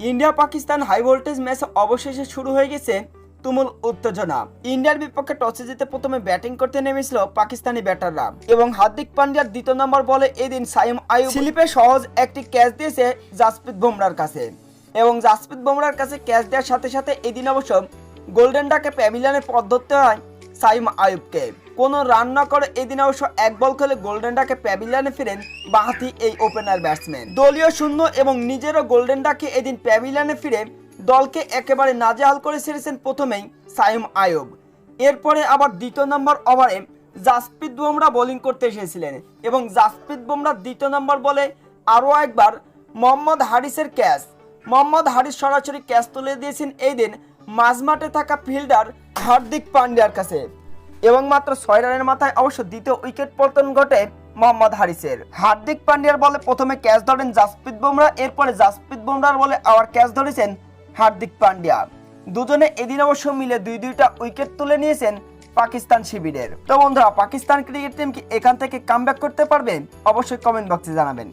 India Pakistan high voltage match অবশেষে শুরু হয়ে গেছে তুমুল উত্তেজনা। ইন্ডিয়ার বিপক্ষে টসে জিতে প্রথমে ব্যাটিং করতে নেমেছিল পাকিস্তানি ব্যাটাররা এবং হার্দিক পান্ডিয়ার দ্বিতীয় নম্বর বলে এদিন সাইম আয়ুব স্লিপে সহজ একটি ক্যাচ দিয়েছে জাসপ্রীত বুমরার কাছে। এবং জাসপ্রীত বুমরার কাছে ক্যাচ দেওয়ার সাথে সাথে এদিন অবশ্য গোল্ডেন ডাকে প্যাভিলিয়নে পথ ধরতে হয় সাইম আয়ুবকে কোনো রান না করে এদিন অবশ্য এক বল খেলে গোল্ডেন ডাকে প্যাভিলিয়নে ফিরেন বাহাতি এই ওপেনার ব্যাটসম্যান। দলীয় শূন্য এবং নিজেরও গোল্ডেন ডাকে এদিন প্যাভিলিয়নে ফিরে দলকে একেবারে নাজেহাল করে ছেড়েছেন প্রথমেই সাইম আয়ুব। এরপরে আবার দ্বিতীয় নম্বর ওভারে জাসপ্রীত বুমরা বোলিং করতে এসেছিলেন এবং জাসপ্রীত বুমরার দ্বিতীয় নম্বর বলে আরও একবার মোহাম্মদ হারিসের ক্যাচ। মোহাম্মদ হারিস সরাসরি ক্যাচ তুলে দিয়েছেন এই দিন মাঝমাঠে থাকা ফিল্ডার হার্দিক পান্ডিয়ার কাছে। এবং মাত্র ছয় রানের মাথায় অবশ্য দ্বিতীয় উইকেট পতন ঘটে মোহাম্মদ হারিসের। হার্দিক পান্ডিয়ার বলে প্রথমে ক্যাচ ধরেন জাসপ্রীত বুমরা, এরপরে জাসপ্রীত বুমরার বলে আবার ক্যাচ ধরেছেন হার্দিক পান্ডিয়া। দুজনে এদিন অবশ্য মিলে দুই দুইটা উইকেট তুলে নিয়েছেন পাকিস্তান শিবিরের। তো বন্ধুরা, পাকিস্তান ক্রিকেট টিম কি এখান থেকে কামব্যাক করতে পারবে? অবশ্যই কমেন্ট বক্সে জানাবেন।